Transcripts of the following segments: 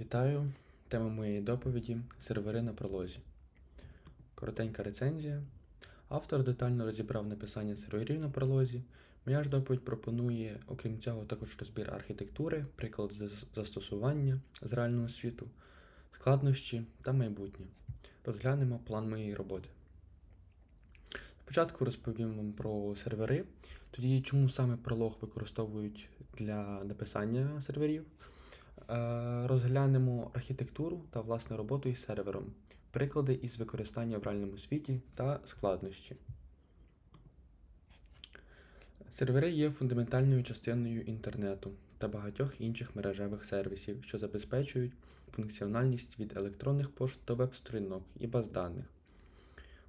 Вітаю! Тема моєї доповіді сервери на пролозі. Коротенька рецензія. Автор детально розібрав написання серверів на пролозі. Моя ж доповідь пропонує, окрім цього, також розбір архітектури, приклад застосування з реального світу, складнощі та майбутнє. Розглянемо план моєї роботи. Спочатку розповім вам про сервери, тоді чому саме пролог використовують для написання серверів. Е, Розглянемо архітектуру та власне роботу із сервером, приклади із використання в реальному світі та складнощі. Сервери є фундаментальною частиною інтернету та багатьох інших мережевих сервісів, що забезпечують функціональність від електронних пошт до веб-сторінок і баз даних.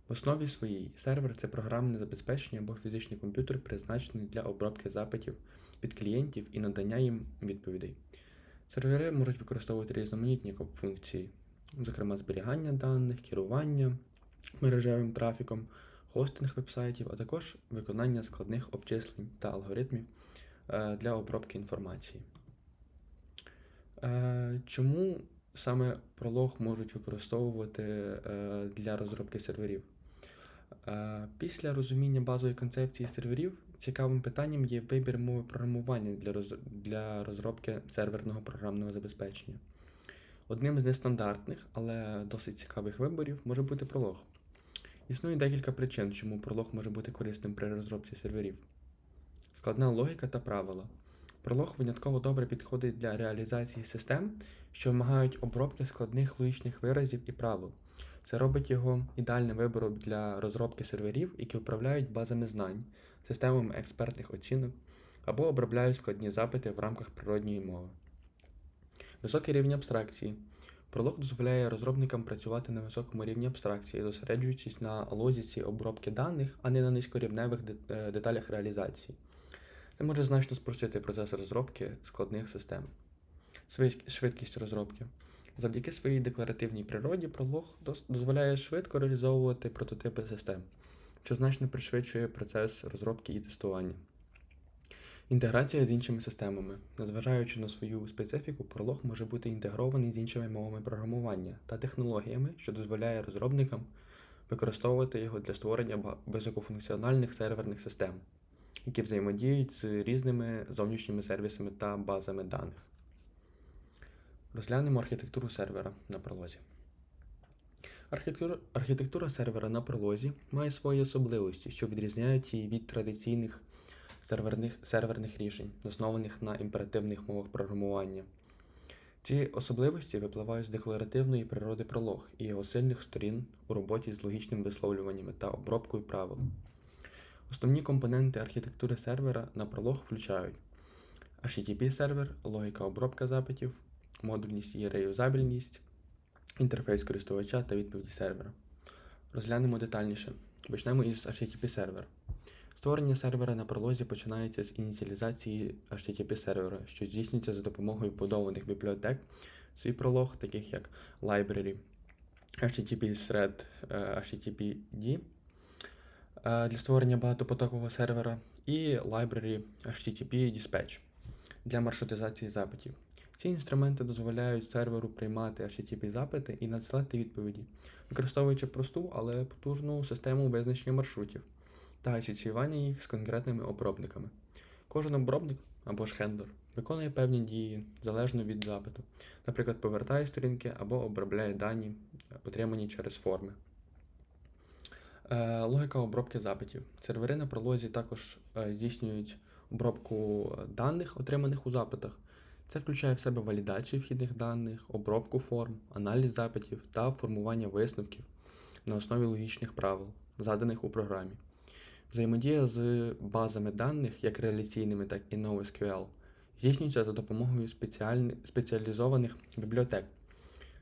В основі своїй сервер це програмне забезпечення або фізичний комп'ютер, призначений для обробки запитів від клієнтів і надання їм відповідей. Сервери можуть використовувати різноманітні функції, зокрема зберігання даних, керування мережевим трафіком, хостинг вебсайтів, а також виконання складних обчислень та алгоритмів е, для обробки інформації. Е, Чому саме пролог можуть використовувати е, для розробки серверів? Після розуміння базової концепції серверів цікавим питанням є вибір мови програмування для, роз... для розробки серверного програмного забезпечення. Одним з нестандартних, але досить цікавих виборів може бути пролог. Існує декілька причин, чому пролог може бути корисним при розробці серверів. Складна логіка та правила. Пролог винятково добре підходить для реалізації систем, що вимагають обробки складних логічних виразів і правил. Це робить його ідеальним вибором для розробки серверів, які управляють базами знань, системами експертних оцінок або обробляють складні запити в рамках природньої мови. Високий рівень абстракції. Пролог дозволяє розробникам працювати на високому рівні абстракції, зосереджуючись на логіці обробки даних, а не на низькорівневих е, деталях реалізації. Це може значно спростити процес розробки складних систем. Швидкість розробки. Завдяки своїй декларативній природі пролог дозволяє швидко реалізовувати прототипи систем, що значно пришвидшує процес розробки і тестування. Інтеграція з іншими системами. Незважаючи на свою специфіку, пролог може бути інтегрований з іншими мовами програмування та технологіями, що дозволяє розробникам використовувати його для створення високофункціональних серверних систем, які взаємодіють з різними зовнішніми сервісами та базами даних. Розглянемо архітектуру сервера на пролозі. Архітектура, архітектура сервера на пролозі має свої особливості, що відрізняють її від традиційних серверних, серверних рішень, заснованих на імперативних мовах програмування. Ці особливості випливають з декларативної природи пролог і його сильних сторін у роботі з логічними висловлюваннями та обробкою правил. Основні компоненти архітектури сервера на пролог включають HTTP сервер, логіка обробка запитів, модульність і реюзабельність, інтерфейс користувача та відповіді сервера. Розглянемо детальніше. Почнемо із HTTP сервера. Створення сервера на пролозі починається з ініціалізації HTTP сервера, що здійснюється за допомогою подованих бібліотек свій пролог, таких як library, HTTP Thread, е, HTTPD е, для створення багатопотокового сервера і library HTTP Dispatch для маршрутизації запитів. Ці інструменти дозволяють серверу приймати HTTP запити і надсилати відповіді, використовуючи просту, але потужну систему визначення маршрутів та асоціювання їх з конкретними обробниками. Кожен обробник або ж хендлер виконує певні дії залежно від запиту, наприклад, повертає сторінки або обробляє дані, отримані через форми. Е, логіка обробки запитів. Сервери на пролозі також е, здійснюють обробку даних, отриманих у запитах. Це включає в себе валідацію вхідних даних, обробку форм, аналіз запитів та формування висновків на основі логічних правил, заданих у програмі. Взаємодія з базами даних, як реляційними, так і NoSQL, здійснюється за допомогою спеціалізованих бібліотек,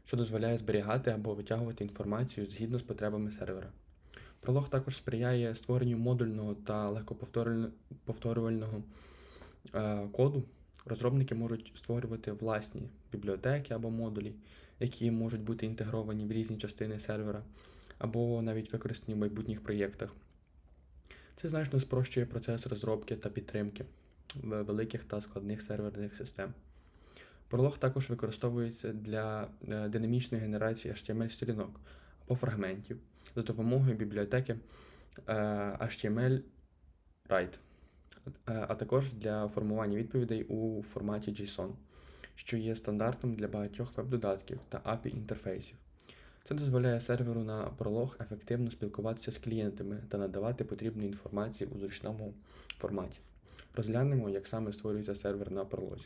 що дозволяє зберігати або витягувати інформацію згідно з потребами сервера. Пролог також сприяє створенню модульного та легкоповторювального е, коду. Розробники можуть створювати власні бібліотеки або модулі, які можуть бути інтегровані в різні частини сервера, або навіть використані в майбутніх проєктах. Це значно спрощує процес розробки та підтримки великих та складних серверних систем. Prolog також використовується для е, динамічної генерації HTML-сторінок або фрагментів за допомогою бібліотеки е, HTML Write, е, а також для формування відповідей у форматі JSON, що є стандартом для багатьох веб-додатків та API інтерфейсів. Це дозволяє серверу на Prolog ефективно спілкуватися з клієнтами та надавати потрібну інформацію у зручному форматі. Розглянемо, як саме створюється сервер на Prolog.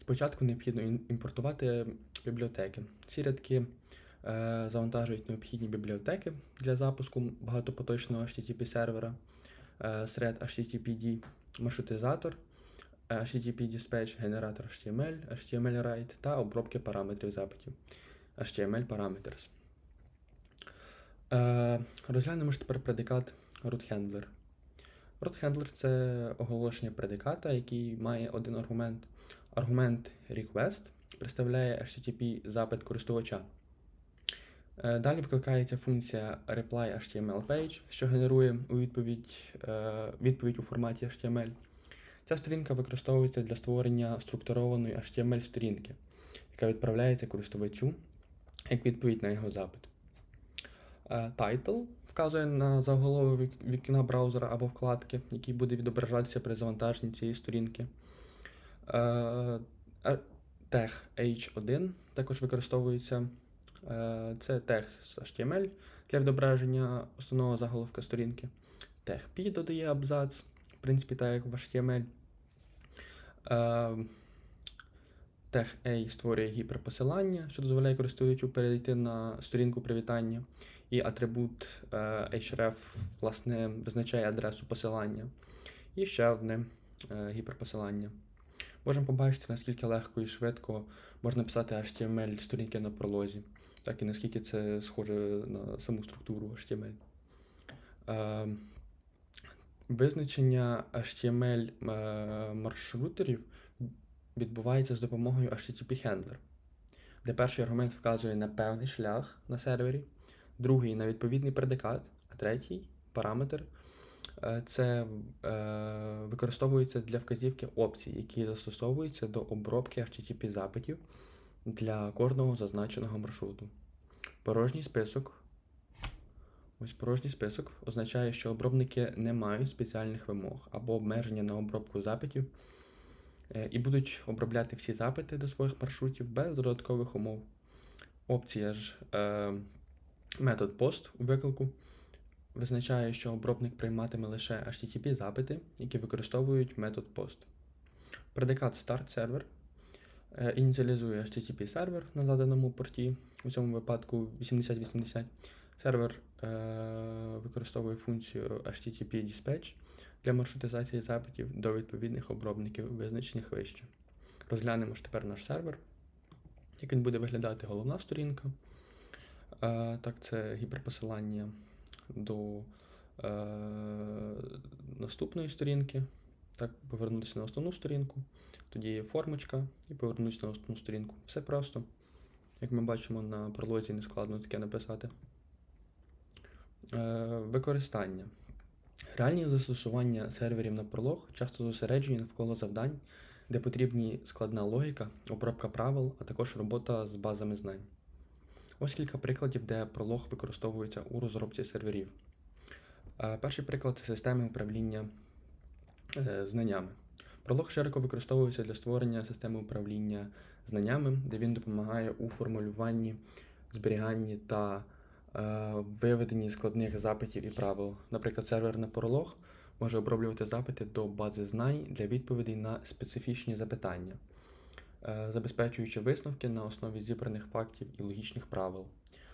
Спочатку необхідно імпортувати бібліотеки. Ці рядки е, завантажують необхідні бібліотеки для запуску багатопоточного HTTP сервера, е, thread HTTPD, маршрутизатор, е, HTTP Dispatch, генератор HTML, HTML Write та обробки параметрів запитів HTML Parameters. Е, розглянемо ж тепер предикат root handler. Root handler – це оголошення предиката, який має один аргумент. Аргумент request представляє HTTP запит користувача. Е, Далі викликається функція reply HTML page, що генерує у відповідь, е, відповідь у форматі HTML. Ця сторінка використовується для створення структурованої HTML-сторінки, яка відправляється користувачу як відповідь на його запит. Е, Title вказує на заголовок вікна браузера або вкладки, який буде відображатися при завантаженні цієї сторінки. Tag H1 також використовується. Е, Це тег з HTML для відображення основного заголовка сторінки. Тег P додає абзац, в принципі, так як в HTML. Е, Тег A створює гіперпосилання, що дозволяє користувачу перейти на сторінку привітання. І атрибут е, href власне визначає адресу посилання. І ще одне гіперпосилання. Можемо побачити, наскільки легко і швидко можна писати HTML сторінки на пролозі, так і наскільки це схоже на саму структуру HTML. Е, визначення HTML е, маршрутерів відбувається з допомогою HTTP handler, де перший аргумент вказує на певний шлях на сервері, другий на відповідний предикат, а третій параметр е, це використовується для вказівки опцій, які застосовуються до обробки HTTP запитів для кожного зазначеного маршруту. Порожній список. Ось порожній список означає, що обробники не мають спеціальних вимог або обмеження на обробку запитів е, і будуть обробляти всі запити до своїх маршрутів без додаткових умов. Опція ж е, метод POST у виклику визначає, що обробник прийматиме лише HTTP запити, які використовують метод POST. Предикат Start Server ініціалізує HTTP сервер на заданому порті, у цьому випадку 8080. Сервер е, використовує функцію HTTP Dispatch для маршрутизації запитів до відповідних обробників, визначених вище. Розглянемо ж тепер наш сервер, як він буде виглядати головна сторінка. Е, так, це гіперпосилання до е, наступної сторінки. Так, повернутися на основну сторінку. Тоді є формочка і повернутися на основну сторінку. Все просто. Як ми бачимо на пролозі, не складно таке написати. Е, використання. Реальні застосування серверів на пролог часто зосереджені навколо завдань, де потрібні складна логіка, обробка правил, а також робота з базами знань. Ось кілька прикладів, де пролог використовується у розробці серверів. Е, Перший приклад це системи управління знаннями. Пролог широко використовується для створення системи управління знаннями, де він допомагає у формулюванні, зберіганні та е, виведенні складних запитів і правил. Наприклад, сервер на пролог може оброблювати запити до бази знань для відповідей на специфічні запитання, е, забезпечуючи висновки на основі зібраних фактів і логічних правил.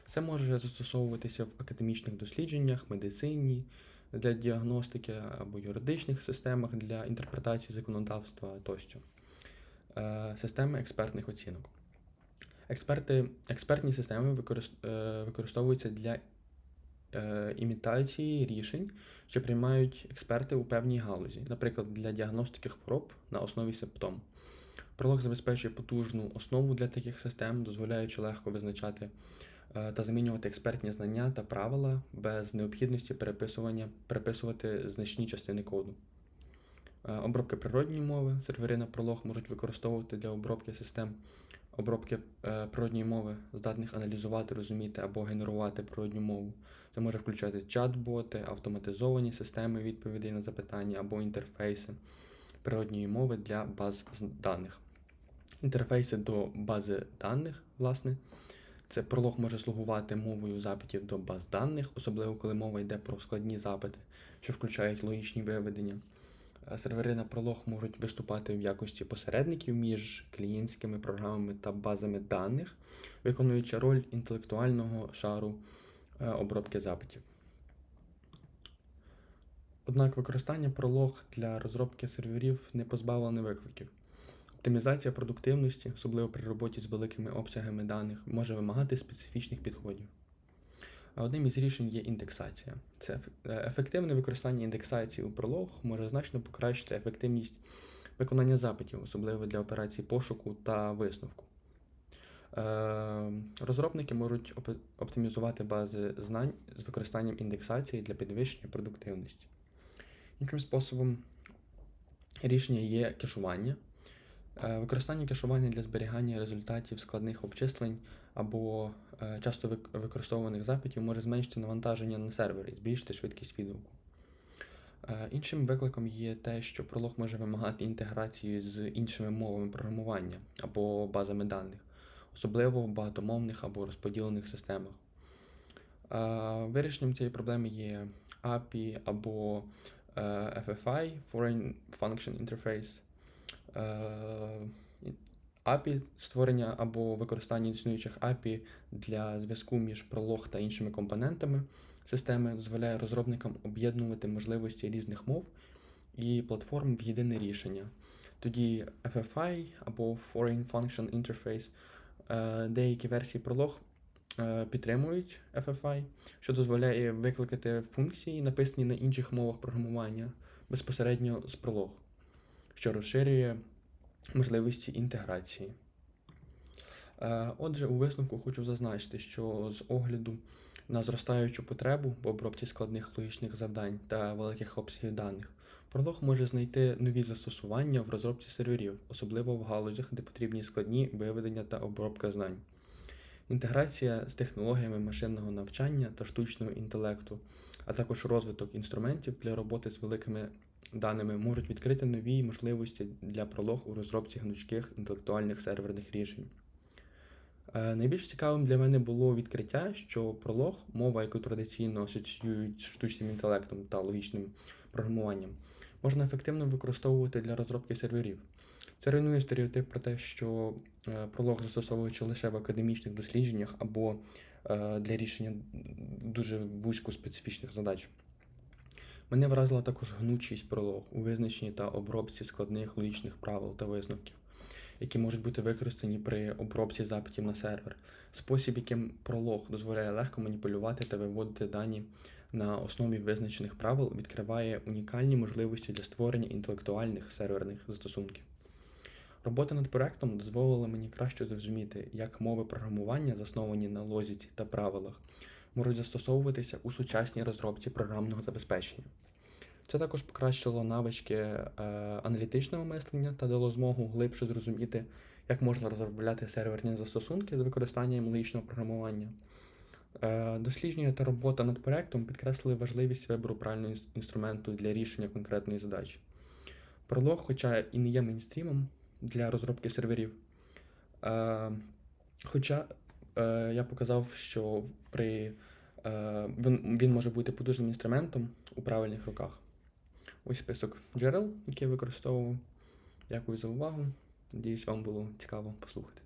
Це може застосовуватися в академічних дослідженнях, медицині, для діагностики або юридичних системах для інтерпретації законодавства тощо. Е, Системи експертних оцінок. Експерти, експертні системи е, використовуються для е, імітації рішень, що приймають експерти у певній галузі, наприклад, для діагностики хвороб на основі симптом. Пролог забезпечує потужну основу для таких систем, дозволяючи легко визначати та замінювати експертні знання та правила без необхідності переписування, переписувати значні частини коду. Е, Обробки природньої мови. Сервери на пролог можуть використовувати для обробки систем обробки е, природньої мови, здатних аналізувати, розуміти або генерувати природню мову. Це може включати чат-боти, автоматизовані системи відповідей на запитання або інтерфейси природньої мови для баз даних. Інтерфейси до бази даних, власне, це пролог може слугувати мовою запитів до баз даних, особливо коли мова йде про складні запити, що включають логічні виведення. Е, Сервери на пролог можуть виступати в якості посередників між клієнтськими програмами та базами даних, виконуючи роль інтелектуального шару е, обробки запитів. Однак використання пролог для розробки серверів не позбавлене викликів. Оптимізація продуктивності, особливо при роботі з великими обсягами даних, може вимагати специфічних підходів. Одним із рішень є індексація. Це е, ефективне використання індексації у пролог може значно покращити ефективність виконання запитів, особливо для операцій пошуку та висновку. Е, Розробники можуть оптимізувати бази знань з використанням індексації для підвищення продуктивності. Іншим способом рішення є кешування. Е, Використання кешування для зберігання результатів складних обчислень або е, часто використовуваних запитів може зменшити навантаження на сервери і збільшити швидкість відгуку. Е, Іншим викликом є те, що пролог може вимагати інтеграції з іншими мовами програмування або базами даних, особливо в багатомовних або розподілених системах. Вирішенням цієї проблеми є API або FFI Foreign Function Interface. Е, API створення або використання існуючих API для зв'язку між пролог та іншими компонентами системи дозволяє розробникам об'єднувати можливості різних мов і платформ в єдине рішення. Тоді FFI або Foreign Function Interface е, деякі версії пролог е, підтримують FFI, що дозволяє викликати функції, написані на інших мовах програмування безпосередньо з пролог, що розширює можливості інтеграції. Е, Отже, у висновку хочу зазначити, що з огляду на зростаючу потребу в обробці складних логічних завдань та великих обсягів даних, пролог може знайти нові застосування в розробці серверів, особливо в галузях, де потрібні складні виведення та обробка знань. Інтеграція з технологіями машинного навчання та штучного інтелекту, а також розвиток інструментів для роботи з великими даними можуть відкрити нові можливості для пролог у розробці гнучких інтелектуальних серверних рішень. Е, Найбільш цікавим для мене було відкриття, що пролог, мова, яку традиційно асоціюють з штучним інтелектом та логічним програмуванням, можна ефективно використовувати для розробки серверів. Це руйнує стереотип про те, що е, пролог застосовуючи лише в академічних дослідженнях або е, для рішення дуже вузько специфічних задач. Мене вразила також гнучість пролог у визначенні та обробці складних логічних правил та висновків, які можуть бути використані при обробці запитів на сервер. Спосіб, яким пролог дозволяє легко маніпулювати та виводити дані на основі визначених правил, відкриває унікальні можливості для створення інтелектуальних серверних застосунків. Робота над проектом дозволила мені краще зрозуміти, як мови програмування, засновані на логіці та правилах, можуть застосовуватися у сучасній розробці програмного забезпечення. Це також покращило навички е, аналітичного мислення та дало змогу глибше зрозуміти, як можна розробляти серверні застосунки з використанням логічного програмування. Е, дослідження та робота над проектом підкреслили важливість вибору правильного інструменту для рішення конкретної задачі. Пролог, хоча і не є мейнстрімом для розробки серверів, е, хоча я показав, що при, е, він, він може бути потужним інструментом у правильних руках. Ось список джерел, які я використовував. Дякую за увагу. Надіюсь, вам було цікаво послухати.